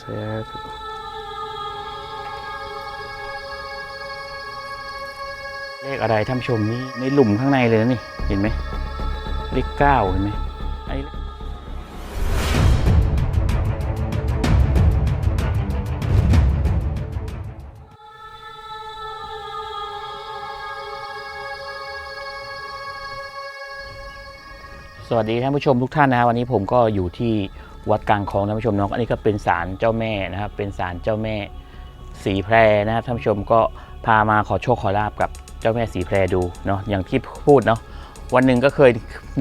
สาธุเลขอะไรท่านผู้ชมนี่ในหลุมข้างในเลยนะนี่ เห็นไหมเลขเก้าเห็นไหมไอ้สวัสดีท่านผู้ชมทุกท่านนะครับวันนี้ผมก็อยู่ที่ วัดกลางคลองท่านผู้ชมเนาะอันนี้ก็เป็นศาลเจ้าแม่นะครับ เป็นศาลเจ้าแม่สีแพรนะครับท่านผู้ชมก็พามาขอโชคขอลาบกับเจ้าแม่สีแพรดูเนาะอย่างที่พูดเนาะวันหนึ่งก็เคย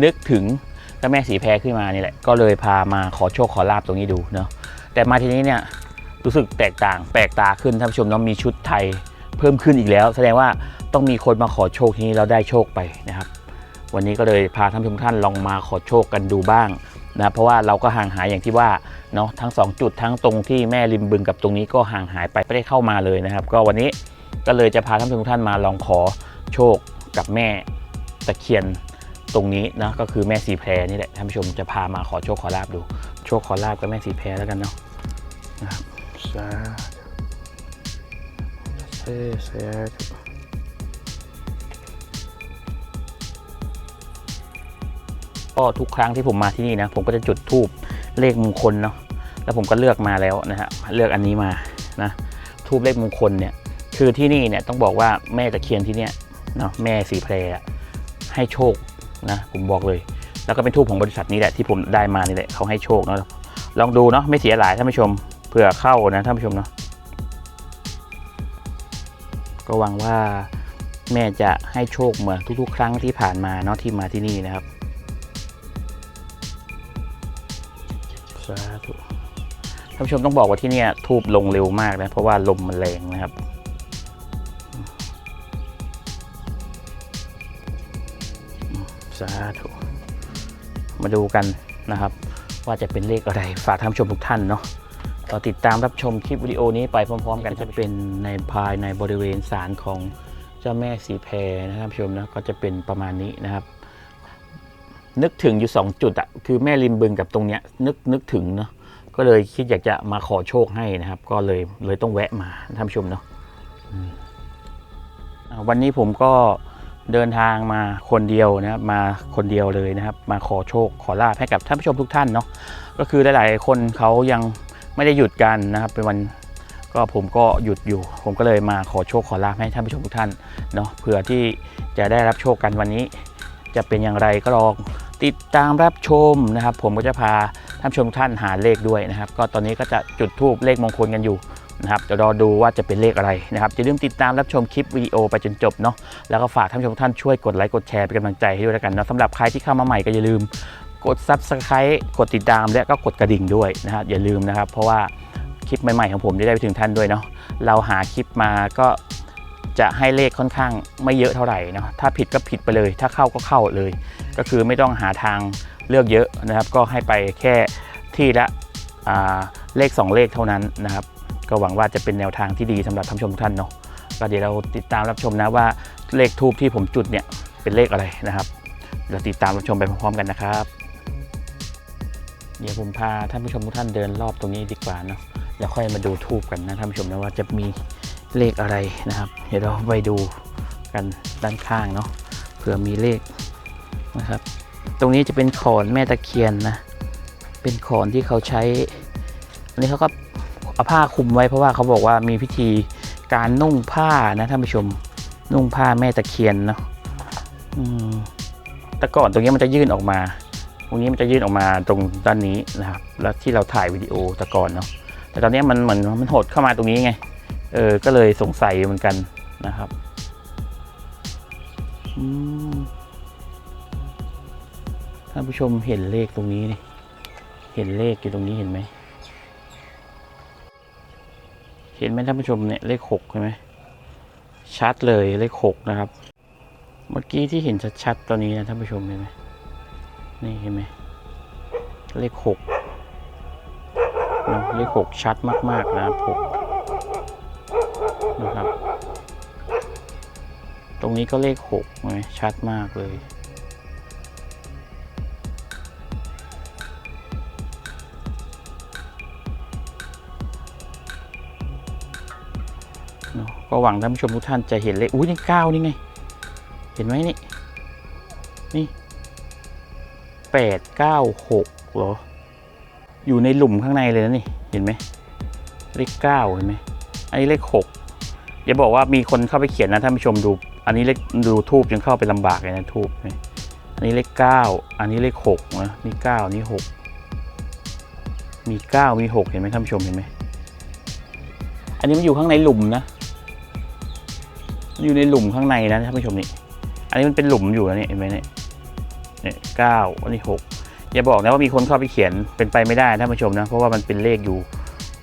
นึกถึงเจ้าแม่สีแพรขึ้นมานี่แหละก็เลยพามาขอโชคขอลาบตรงนี้ดูเนาะแต่มาทีนี้เนี่ยรู้สึกแตกต่างแปลกตาขึ้นท่านผู้ชมเนาะมีชุดไทยเพิ่มขึ้นอีกแล้ว แสดงว่าต้องมีคนมาขอโชคที่นี่แล้วได้โชคไปนะครับ วันนี้ก็เลยพาท่านผู้ชมท่านลองมาขอโชคกันดูบ้าง นะเพราะว่าเราก็ห่างหายอย่างที่ว่าเนาะทั้ง 2 จุดทั้งตรงที่แม่ริมบึงกับตรงนี้ก็ห่างหายไปไม่ได้เข้ามาเลยนะครับ ก็วันนี้ก็เลยจะพาท่านผู้ชมท่านมาลองขอโชคกับแม่ตะเคียนตรงนี้นะก็คือแม่สีแพรนี่แหละท่านผู้ชมจะพามาขอโชคขอลาบดู โชคขอลาบกับแม่สีแพรแล้วกันเนาะนะครับสาธุสาธุ ก็ทุกครั้งที่ผมมาที่นี่นะ ผมก็จะจุดธูปเลขมงคลเนาะแล้วผมก็เลือกมาแล้วนะฮะเลือกอันนี้มานะทูบเลขมงคลเนี่ยคือที่นี่เนี่ยต้องบอกว่าแม่ตะเคียนที่เนี่ยเนาะแม่สีแพรอะให้โชคนะผมบอกเลย แล้วก็เป็นทูบของบริษัทนี้แหละที่ผมได้มานี่แหละเขาให้โชคเนาะลองดูเนาะไม่เสียหลายท่านผู้ชมเผื่อเข้านะท่านผู้ชมเนาะก็หวังว่าแม่จะให้โชคเหมือนทุกๆ ครั้งที่ผ่านมาเนาะที่มาที่นี่นะครับานผู้ชมต้องบอกว่าที่เนี่ยทูบลงเร็วมากนะ เพราะว่าลมมันแรงนะครับ สาธุ มาดูกันนะครับ ว่าจะเป็นเลขอะไร ฝากท่านผู้ชมทุกท่านเนาะเราติดตามรับชมคลิปวิดีโอนี้ไปพร้อม ๆ กันจะเป็นในภายในบริเวณศาลของเจ้าแม่สีแพรนะครับท่านผู้ชมนะก็จะเป็นประมาณนี้นะครับ นึกถึงอยู่ 2 จุดอะคือแม่ริมบึงกับตรงเนี้ยนึกนึกถึงเนาะ ก็เลยคิดอยากจะมาขอโชคให้นะครับ ก็เลยเลยต้องแวะมาท่านผู้ชมเนาะวันนี้ผมก็เดินทางมาคนเดียวนะครับมาคนเดียวเลยนะครับ มาขอโชคขอลาบให้กับท่านผู้ชมทุกท่านเนาะก็คือหลาย ๆ คนเขายังไม่ได้หยุดกันนะครับเป็นวันก็ผมก็หยุดอยู่ ผมก็เลยมาขอโชคขอลาบให้ท่านผู้ชมทุกท่านเนาะเผื่อที่จะได้รับโชคกันวันนี้ จะเป็นอย่างไรก็ลองติดตามรับชมนะครับ ผมก็จะพา ท่านชมทุกท่านหาเลขด้วยนะครับ ก็ตอนนี้ก็จะจุดทูบเลขมงคลกันอยู่นะครับจะรอดูว่าจะเป็นเลขอะไรนะครับอย่าลืมติดตามรับชมคลิปวิดีโอไปจนจบเนาะแล้วก็ฝากท่านชมทุกท่านช่วยกดไลค์กดแชร์เป็นกำลังใจให้ด้วยแล้วกันเนาะสำหรับใครที่เข้ามาใหม่ก็อย่าลืมกด Subscribe กดติดตามและก็กดกระดิ่งด้วยนะครับอย่าลืมนะครับ เพราะว่าคลิปใหม่ๆของผมจะได้ไปถึงท่านด้วยเนาะเราหาคลิปมาก็จะให้เลขค่อนข้างไม่เยอะเท่าไหร่เนาะถ้าผิดก็ผิดไปเลย ถ้าเข้าก็เข้าเลย ก็คือไม่ต้องหาทาง เลือกเยอะนะครับ ก็ให้ไปแค่ที่ละเลข 2 เลขเท่านั้นนะครับ ก็หวังว่าจะเป็นแนวทางที่ดีสำหรับท่านชมทุกท่านเนาะก็เดี๋ยวเราติดตามรับชมนะว่าเลขทูบที่ผมจุดเนี่ยเป็นเลขอะไรนะครับ เราติดตามรับชมไปพร้อมๆกันนะครับ เดี๋ยวผมพาท่านผู้ชมทุกท่านเดินรอบตรงนี้ดีกว่าเนาะแล้วค่อยมาดูทูบกันนะท่านผู้ชมนะว่าจะมีเลขอะไรนะครับ เดี๋ยวเราไปดูกันด้านข้างเนาะเผื่อมีเลขนะครับ ตรงนี้จะเป็นขอนแม่ตะเคียนนะ เป็นขอนที่เขาใช้ อันนี้เขาก็เอาผ้าคลุมไว้เพราะว่าเขาบอกว่ามีพิธีการนุ่งผ้านะท่านผู้ชม นุ่งผ้าแม่ตะเคียนเนาะแต่ก่อนตรงนี้มันจะยื่นออกมา ตรงนี้มันจะยื่นออกมาตรงด้านนี้นะครับ แล้วที่เราถ่ายวิดีโอแต่ก่อนเนาะ แต่ตอนนี้มันเหมือนมันหดเข้ามาตรงนี้ไง เออ ก็เลยสงสัยเหมือนกันนะครับ อืม ท่านผู้ชมเห็นเลขตรงนี้นี่เห็นเลขอยู่ตรงนี้เห็นไหม เห็นไหมท่านผู้ชมเนี่ยเลขหกใช่ไหมชัดเลยเลขหกนะครับ เมื่อกี้ที่เห็นชัดๆตอนนี้นะท่านผู้ชมเห็นไหมนี่เห็นไหมเลขหกนะเลขหกชัดมากๆนะครับหกนะครับ ตรงนี้ก็เลขหกไหมชัดมากเลย ก็หวังท่านผู้ชมทุกท่านจะเห็นเลขอุ้ยนี่เก้านี่ไง เห็นไหมนี่ นี่แปดเก้าหกเหรอ อยู่ในหลุมข้างในเลยนะนี่ เห็นไหม เลขเก้าเห็นไหม อันนี้เลขหกอย่าบอกว่ามีคนเข้าไปเขียนนะท่านผู้ชมดู อันนี้เลขดูทูบยังเข้าไปลำบากเลยนะทูบนี่อันนี้เลขเก้าอันนี้เลขหกนะนี่เก้านี่หกมีเก้ามีหกเห็นไหมท่านผู้ชมเห็นไหมอันนี้มันอยู่ข้างในหลุมนะ อยู่ในหลุมข้างในนะท่านผู้ชมนี่ อันนี้มันเป็นหลุมอยู่นะเนี่ยเห็นไหมเนี่ยเนี่ยเก้าอันนี้หกอย่าบอกนะว่ามีคนเข้าไปเขียนเป็นไปไม่ได้ท่านผู้ชมนะ เพราะว่ามันเป็นเลขอยู่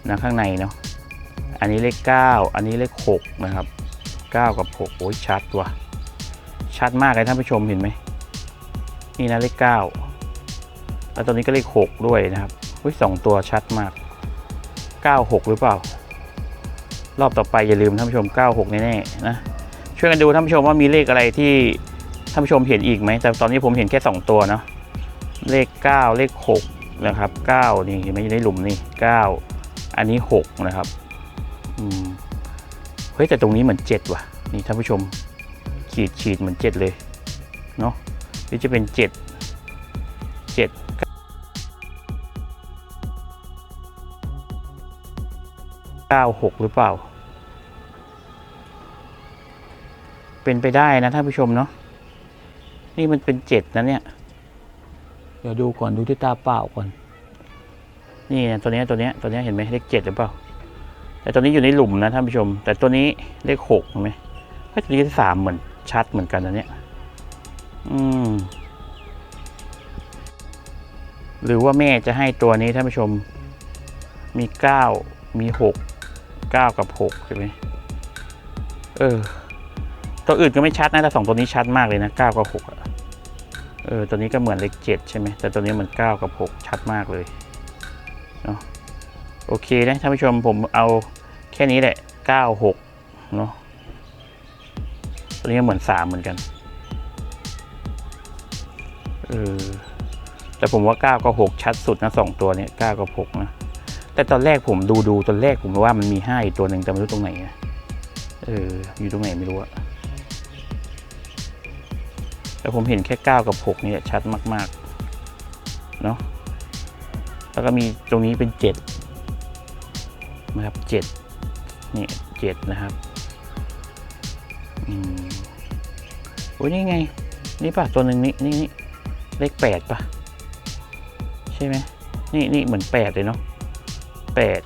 นะข้างในเนาะ อันนี้เลขเก้าอันนี้เลขหกนะครับเก้ากับหกโอ้ยชัดว่ะชัดมากเลยท่านผู้ชมเห็นไหมนี่นะเลขเก้าแล้วตอนนี้ก็เลขหกด้วยนะครับอุ้ยสองตัวชัดมากเก้าหกหรือเปล่ารอบต่อไปอย่าลืมท่านผู้ชมเก้าหกแน่ๆนะ ช่วยกันดูท่านผู้ชมว่ามีเลขอะไรที่ท่านผู้ชมเห็นอีกไหมแต่ตอนนี้ผมเห็นแค่สองตัวเนาะเลขเก้าเลขหกนะครับเก้านี่เห็นไหมอยู่ในหลุมนี่เก้าอันนี้หกนะครับอืมเฮ้ยแต่ตรงนี้เหมือนเจ็ดว่ะนี่ท่านผู้ชมขีดขีดเหมือนเจ็ดเลยเนาะหรือจะเป็นเจ็ดเจ็ดเก้าหกหรือเปล่า เป็นไปได้นะท่านผู้ชมเนาะนี่มันเป็นเจ็ดนะเนี่ย เดี๋ยวดูก่อนดูด้วยตาเปล่าก่อน นี่นะตัวนี้ตัวนี้ตัวนี้เห็นไหมเลขเจ็ดหรือเปล่า แต่ตัวนี้อยู่ในหลุมนะท่านผู้ชม แต่ตัวนี้เลขหกเห็นไหมเฮ้ยตัวนี้สามเหมือนชัดเหมือนกันนะเนี่ยอืมหรือว่าแม่จะให้ตัวนี้ท่านผู้ชม มีเก้ามีหกเก้ากับหกใช่ไหมเออ ตัวอื่นก็ไม่ชัดนะแต่สองตัวนี้ชัดมากเลยนะเก้ากับหกอะเออตัวนี้ก็เหมือนเลขเจ็ดใช่ไหมแต่ตัวนี้เหมือนเก้ากับหกชัดมากเลยเนาะโอเคนะท่านผู้ชมผมเอาแค่นี้แหละเก้าหกเนาะตัวนี้เหมือนสามเหมือนกันเออแต่ผมว่าเก้ากับหกชัดสุดนะสองตัวเนี้ยเก้ากับหกนะแต่ตอนแรกผมดูดูตอนแรกผมว่ามันมีห้าอีกตัวหนึ่งแต่ไม่รู้ตรงไหนนะเอออยู่ตรงไหนไม่รู้อะ แต่ผมเห็นแค่เก้ากับหกนี่แหละชัดมากๆเนาะแล้วก็มีตรงนี้เป็นเจ็ดนะครับเจ็ดนี่เจ็ดนะครับอืมโอ้ยนี่ไง นี่ป่ะ ตัวหนึ่งนี่นี่นี่เลขแปดป่ะ ใช่ไหมนี่นี่เหมือนแปดเลยเนาะแปด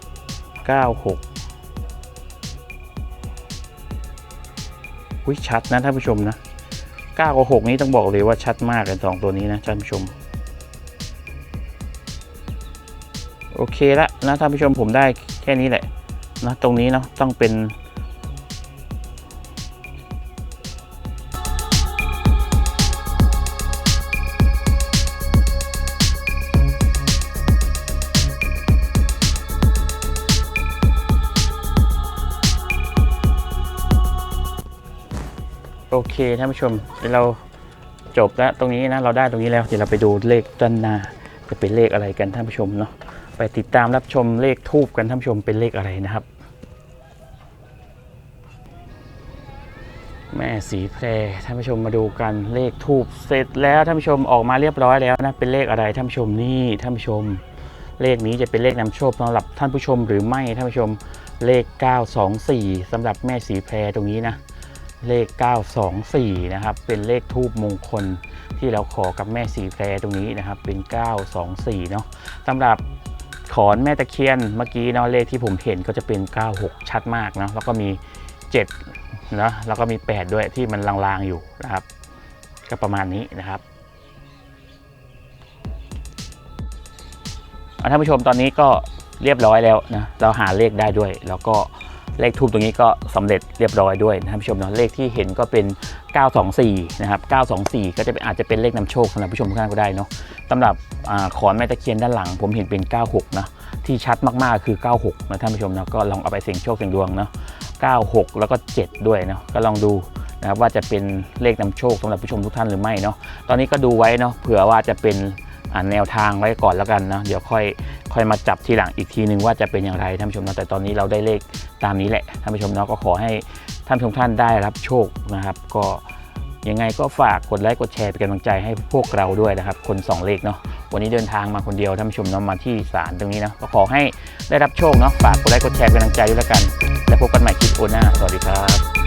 เก้าหกอุ้ยชัดนะท่านผู้ชมนะ 9ก้ากับหกนี้ต้องบอกเลยว่าชัดมากเลยสองตัวนี้นะท่านผู้ชม โอเคละนะท่านผู้ชมผมได้แค่นี้แหละนะตรงนี้เนาะต้องเป็น โอเคท่านผู้ชมเดี๋ยวเราจบแล้วตรงนี้นะเราได้ตรงนี้แล้วเดี๋ยวเราไปดูเลขด้านหน้าจะเป็นเลขอะไรกันท่านผู้ชมเนาะไปติดตามรับชมเลขทูบกันท่านผู้ชมเป็นเลขอะไรนะครับ แม่สีแพรท่านผู้ชมมาดูกันเลขทูบเสร็จแล้วท่านผู้ชมออกมาเรียบร้อยแล้วนะเป็นเลขอะไรท่านผู้ชมนี่ท่านผู้ชม เลขนี้จะเป็นเลขนำโชคสำหรับท่านผู้ชมหรือไม่ท่านผู้ชมเลข 924สำหรับแม่สีแพรตรงนี้นะ เลข 924 นะครับ เป็นเลขทูบมงคลที่เราขอกับแม่สีแพรตรงนี้นะครับ เป็น 924 เนาะสำหรับขอนแม่ตะเคียนเมื่อกี้เนาะเลขที่ผมเห็นก็จะเป็น 96 ชัดมากเนาะแล้วก็มี 7 เนาะแล้วก็มี 8 ด้วยที่มันลางๆอยู่นะครับ ก็ประมาณนี้นะครับอะท่านผู้ชมตอนนี้ก็เรียบร้อยแล้วนะเราหาเลขได้ด้วย แล้วก็ เลขทูบตรงนี้ก็สำเร็จเรียบร้อยด้วยนะท่านผู้ชมเนาะเลขที่เห็นก็เป็น 924 นะครับ 924 ก็จะเป็นอาจจะเป็นเลขนำโชคสำหรับผู้ชมทุกท่านก็ได้เนาะสำหรับอขอนแม่ตะเคียนด้านหลัง ผมเห็นเป็น 96 นะที่ชัดมากๆคือ 96 นะท่านผู้ชมเนาะก็ลองเอาไปเสี่ยงโชคเสี่ยงดวงเนาะ96 แล้วก็ 7 ด้วยเนาะก็ลองดูนะครับว่าจะเป็นเลขนำโชคสำหรับผู้ชมทุกท่านหรือไม่เนาะตอนนี้ก็ดูไว้เนาะเผื่อว่าจะเป็นแนวทางไว้ก่อนแล้วกันนะเดี๋ยวค่อยค่อยมาจับทีหลังอีกทีนึงว่าจะเป็นอย่างไรท่านผู้ชมเนาะแต่ตอนนี้เราได้เลข ตามนี้แหละท่านผู้ชมเนาะก็ขอให้ท่านผู้ชมท่านได้รับโชคนะครับ ก็ยังไงก็ฝากกดไลค์กดแชร์เป็นกำลังใจให้พวกเราด้วยนะครับ คนสองเลขเนาะวันนี้เดินทางมาคนเดียวท่านผู้ชมเนาะมาที่ศาลตรงนี้นะก็ขอให้ได้รับโชคเนาะฝากกดไลค์กดแชร์เป็นกำลังใจด้วยแล้วกัน แล้วพบกันใหม่คลิปโอหน้าสวัสดีครับ